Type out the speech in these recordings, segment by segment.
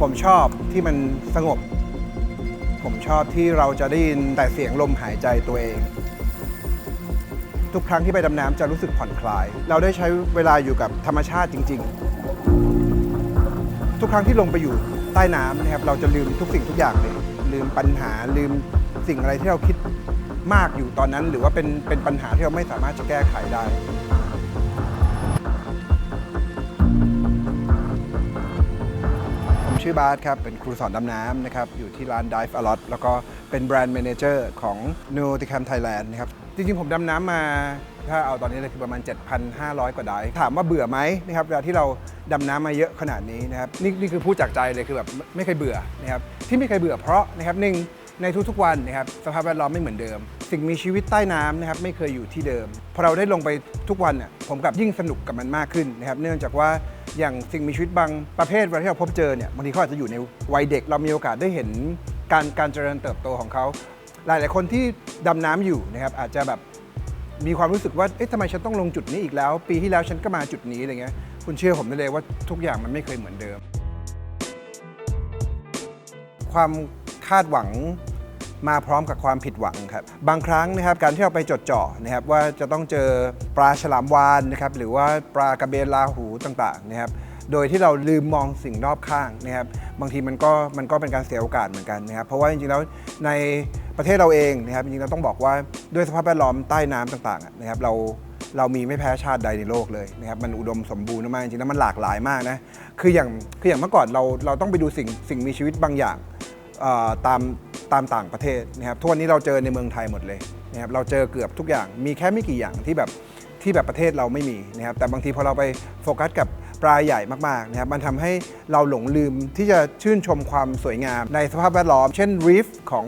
ผมชอบที่มันสงบ ผมชอบที่เราจะได้ยินแต่เสียงลมหายใจตัวเอง ทุกครั้งที่ไปดำน้ำจะรู้สึกผ่อนคลาย เราได้ใช้เวลาอยู่กับธรรมชาติจริง ๆ ทุกครั้งที่ลงไปอยู่ใต้น้ำนะครับเราจะลืมทุกสิ่งทุกอย่างเลย ลืมปัญหาลืมสิ่งอะไรที่เราคิดมากอยู่ตอนนั้น หรือว่าเป็นเป็นปัญหาที่เราไม่สามารถจะแก้ไขได้ ชื่อบาสครับ เป็นครูสอนดำน้ำนะครับ อยู่ที่ร้าน Dive a lot แล้วก็เป็นแบรนด์เมนเจอร์ของ n e w t i c a m Thailand นะครับ จริงๆ ผมดำน้ำมา ถ้าเอาตอนนี้เลยคือประมาณ 7,500 กว่าได้ถามว่าเบื่อไหมนะครับ เวลาที่เราดำน้ำมาเยอะขนาดนี้นะครับ นี่นี่คือพูดจากใจเลยคือแบบไม่เคยเบื่อนะครับ ที่ไม่เคยเบื่อเพราะนะครับหนึ่ง ในทุกๆวันนะครับสภาพแวดล้อมไม่เหมือนเดิม สิ่งมีชีวิตใต้น้ำนะครับไม่เคยอยู่ที่เดิมพอเราได้ลงไปทุกวันน่ะผมกลับยิ่งสนุกกับมันมากขึ้นนะครับเนื่องจากว่าอย่างสิ่งมีชีวิตบางประเภทเวลาที่เราพบเจอเนี่ยบางทีเขาอาจจะอยู่ในวัยเด็กเรามีโอกาสได้เห็นการการเจริญเติบโตของเขาหลายๆคนที่ดำน้ำอยู่นะครับอาจจะแบบมีความรู้สึกว่า เอ๊ะทำไมฉันต้องลงจุดนี้อีกแล้ว ปีที่แล้วฉันก็มาจุดนี้อะไรเงี้ย คุณเชื่อผมได้เลยว่าทุกอย่างมันไม่เคยเหมือนเดิม ความคาดหวัง มาพร้อมกับความผิดหวังครับ บางครั้งนะครับการที่เราไปจดจ่อนะครับว่าจะต้องเจอปลาฉลามวาฬนะครับหรือว่าปลากระเบนลาหูต่างๆนะครับโดยที่เราลืมมองสิ่งรอบข้างนะครับบางทีมันก็มันก็เป็นการเสียโอกาสเหมือนกันนะครับเพราะว่าจริงๆแล้วในประเทศเราเองนะครับจริงๆเราต้องบอกว่าด้วยสภาพแวดล้อมใต้น้ำต่างๆนะครับเราเรามีไม่แพ้ชาติใดในโลกเลยนะครับมันอุดมสมบูรณ์มากจริงๆแล้วมันหลากหลายมากนะคืออย่างคืออย่างเมื่อก่อนเราเราต้องไปดูสิ่งสิ่งมีชีวิตบางอย่างตาม ตามต่างประเทศนะครับทุกวันนี้เราเจอในเมืองไทยหมดเลยนะครับเราเจอเกือบทุกอย่างมีแค่ไม่กี่อย่างที่แบบที่แบบประเทศเราไม่มีนะครับแต่บางทีพอเราไปโฟกัสกับปลาใหญ่มากๆนะครับมันทำให้เราหลงลืมที่จะชื่นชมความสวยงาม ในสภาพแวดล้อม เช่นรีฟของ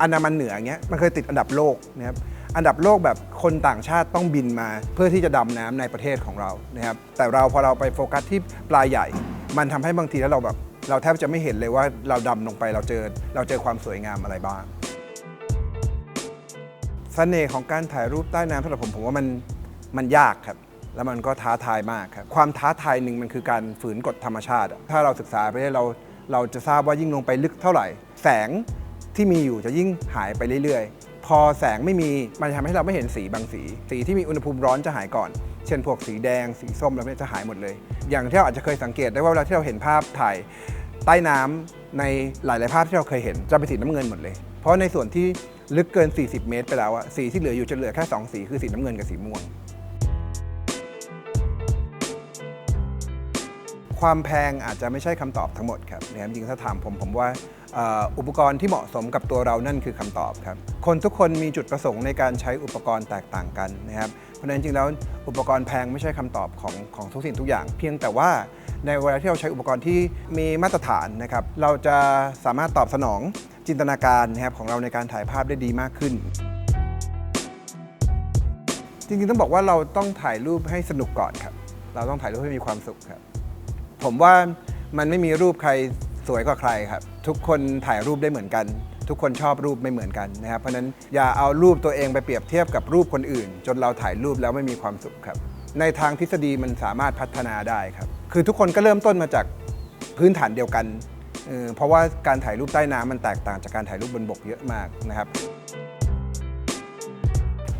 อันดามันเหนืออย่างเงี้ยมันเคยติดอันดับโลกนะครับอันดับโลกแบบคนต่างชาติต้องบินมา เพื่อที่จะดำน้ำในประเทศของเรานะครับแต่เราพอเราไปโฟกัสที่ปลาใหญ่ มันทำให้บางทีแล้วเราแบบ เราแทบจะไม่เห็นเลยว่าเราดำลงไปเราเจอเราเจอความสวยงามอะไรบ้างเสน่ห์ของการถ่ายรูปใต้น้ำสำหรับผมผมว่ามันมันยากครับ แล้วมันก็ท้าทายมากครับ ความท้าทายหนึ่งมันคือการฝืนกฎธรรมชาติ ถ้าเราศึกษาไปเรื่อยเราเราจะทราบว่ายิ่งลงไปลึกเท่าไหร่ แสงที่มีอยู่จะยิ่งหายไปเรื่อยๆ พอแสงไม่มีมันจะทำให้เราไม่เห็นสีบางสี สีที่มีอุณหภูมิร้อนจะหายก่อน เช่นพวกสีแดง สีส้มแล้วเนี่ยจะหายหมดเลย อย่างที่เราอาจจะเคยสังเกตได้ว่าเวลาที่เราเห็นภาพถ่ายใต้น้ำในหลาย ๆ ภาพที่เราเคยเห็นจะเป็นสีน้ำเงินหมดเลย เพราะในส่วนที่ลึกเกิน 40 เมตรไปแล้วอะสีที่เหลืออยู่จะเหลือแค่ 2 สีคือสีน้ำเงินกับสีม่วง ความแพงอาจจะไม่ใช่คำตอบทั้งหมดครับนะครับจริงๆถ้าถามผมผมว่าเอ่ออุปกรณ์ที่เหมาะสมกับตัวเรานั่นคือคำตอบครับ คนทุกคนมีจุดประสงค์ในการใช้อุปกรณ์แตกต่างกันนะครับ เพราะฉะนั้นจริงๆแล้วอุปกรณ์แพงไม่ใช่คำตอบของของทุกสิ่งทุกอย่าง เพียงแต่ว่าในเวลาที่เราใช้อุปกรณ์ที่มีมาตรฐานนะครับ เราจะสามารถตอบสนองจินตนาการนะครับของเราในการถ่ายภาพได้ดีมากขึ้น จริงๆต้องบอกว่าเราต้องถ่ายรูปให้สนุกก่อนครับ เราต้องถ่ายรูปให้มีความสุขครับ ผมว่ามันไม่มีรูปใครสวยกว่าใครครับ ทุกคนถ่ายรูปได้เหมือนกัน ทุกคนชอบรูปไม่เหมือนกันนะครับ เพราะนั้นอย่าเอารูปตัวเองไปเปรียบเทียบกับรูปคนอื่น จนเราถ่ายรูปแล้วไม่มีความสุขครับ ในทางทฤษฎีมันสามารถพัฒนาได้ครับ คือทุกคนก็เริ่มต้นมาจากพื้นฐานเดียวกันเออเพราะว่าการถ่ายรูปใต้น้ำมันแตกต่างจากการถ่ายรูปบนบกเยอะมากนะครับ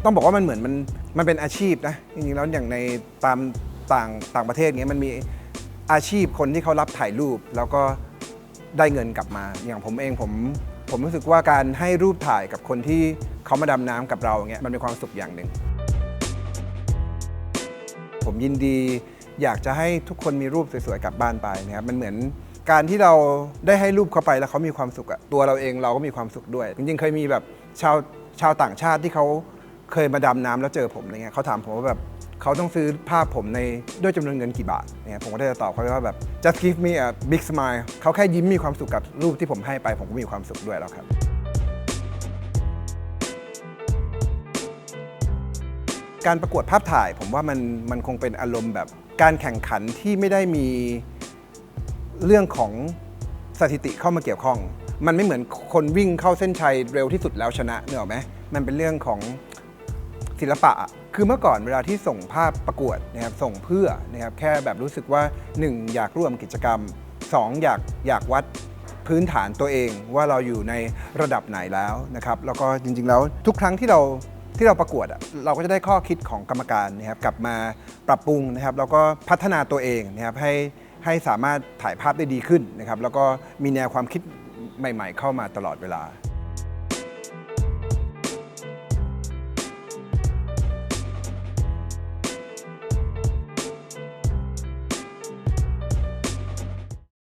ต้องบอกว่ามันเหมือนมันมันเป็นอาชีพนะจริงๆแล้วอย่างในตามต่างต่างประเทศเงี้ยมันมี อาชีพคนที่เขารับถ่ายรูปแล้วก็ได้เงินกลับมา อย่างผมเองผมผมรู้สึกว่าการให้รูปถ่ายกับคนที่เขามาดำน้ำกับเราเงี้ยมันเป็นความสุขอย่างหนึ่ง ผมยินดีอยากจะให้ทุกคนมีรูปสวยๆกลับบ้านไปนะครับมันเหมือนการที่เราได้ให้รูปเขาไปแล้วเขามีความสุขอะตัวเราเองเราก็มีความสุขด้วย จริงๆเคยมีแบบชาวชาวต่างชาติที่เขาเคยมาดำน้ำแล้วเจอผมอะไรเงี้ยเขาถามผมว่าแบบ เขาต้องซื้อภาพผมในด้วยจำนวนเงินกี่บาทเนี่ยผมก็ได้จะตอบเขาไปว่าแบบ just give me a big smile เขาแค่ยิ้มมีความสุขกับรูปที่ผมให้ไป ผมก็มีความสุขด้วยแล้วครับการประกวดภาพถ่าย ผมว่ามันมันคงเป็นอารมณ์แบบการแข่งขันที่ไม่ได้มีเรื่องของสถิติเข้ามาเกี่ยวข้อง มันไม่เหมือนคนวิ่งเข้าเส้นชัยเร็วที่สุดแล้วชนะเนอะไหมมันเป็นเรื่องของ ศิลปะอะคือเมื่อก่อนเวลาที่ส่งภาพประกวดนะครับส่งเพื่อนะครับแค่แบบรู้สึกว่า 1. อยากร่วมกิจกรรม 2 อยากอยากวัดพื้นฐานตัวเองว่าเราอยู่ในระดับไหนแล้วนะครับแล้วก็จริงๆแล้วทุกครั้งที่เราที่เราประกวดอะเราก็จะได้ข้อคิดของกรรมการนะครับกลับมาปรับปรุงนะครับแล้วก็พัฒนาตัวเองนะครับให้ให้สามารถถ่ายภาพได้ดีขึ้นนะครับแล้วก็มีแนวความคิดใหม่ ๆ เข้ามาตลอดเวลา